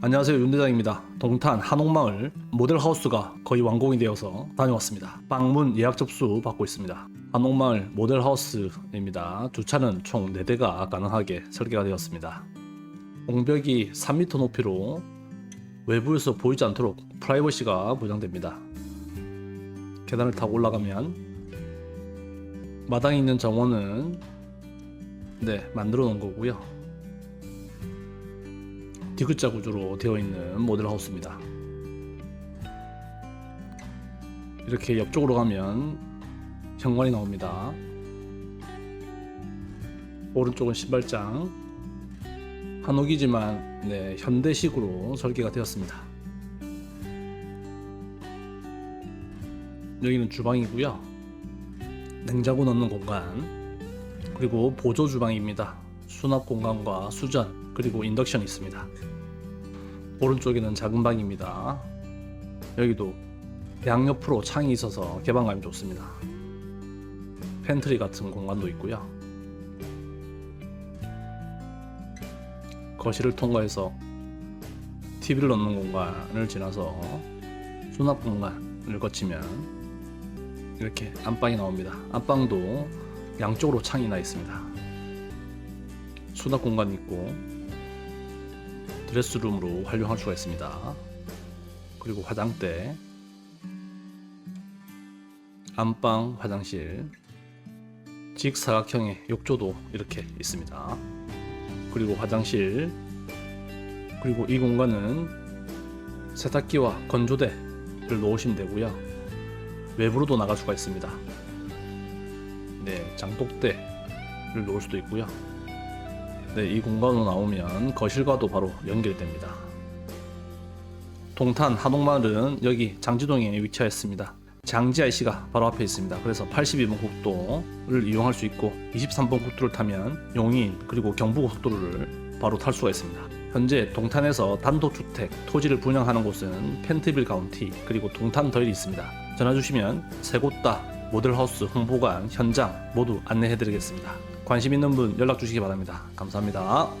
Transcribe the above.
안녕하세요 윤대장입니다. 동탄 한옥마을 모델하우스가 거의 완공이 되어서 다녀왔습니다. 방문 예약 접수 받고 있습니다. 한옥마을 모델하우스입니다. 주차는 총 4대가 가능하게 설계가 되었습니다. 공벽이 3m 높이로 외부에서 보이지 않도록 프라이버시가 보장됩니다. 계단을 타고 올라가면 마당에 있는 정원은 네 만들어 놓은 거고요. 디귿자 구조로 되어 있는 모델 하우스입니다. 이렇게 옆쪽으로 가면 현관이 나옵니다. 오른쪽은 신발장. 한옥이지만 네, 현대식으로 설계가 되었습니다. 여기는 주방이고요. 냉장고 넣는 공간 그리고 보조 주방입니다. 수납 공간과 수전 그리고 인덕션이 있습니다. 오른쪽에는 작은 방입니다. 여기도 양옆으로 창이 있어서 개방감이 좋습니다. 팬트리 같은 공간도 있고요. 거실을 통과해서 TV를 넣는 공간을 지나서 수납 공간을 거치면 이렇게 안방이 나옵니다. 안방도 양쪽으로 창이 나 있습니다. 수납 공간이 있고 드레스룸으로 활용할 수가 있습니다. 그리고 화장대, 안방 화장실, 직사각형의 욕조도 이렇게 있습니다. 그리고 화장실, 그리고 이 공간은 세탁기와 건조대를 놓으시면 되고요. 외부로도 나갈 수가 있습니다. 네, 장독대를 놓을 수도 있고요. 네, 이 공간으로 나오면 거실과도 바로 연결됩니다. 동탄 한옥마을은 여기 장지동에 위치하였습니다. 장지 IC가 바로 앞에 있습니다. 그래서 82번 국도를 이용할 수 있고 23번 국도를 타면 용인 그리고 경부고속도로를 바로 탈 수가 있습니다. 현재 동탄에서 단독주택 토지를 분양하는 곳은 펜트빌 카운티 그리고 동탄 더일이 있습니다. 전화 주시면 세 곳 다 모델하우스 홍보관 현장 모두 안내해드리겠습니다. 관심 있는 분 연락 주시기 바랍니다. 감사합니다.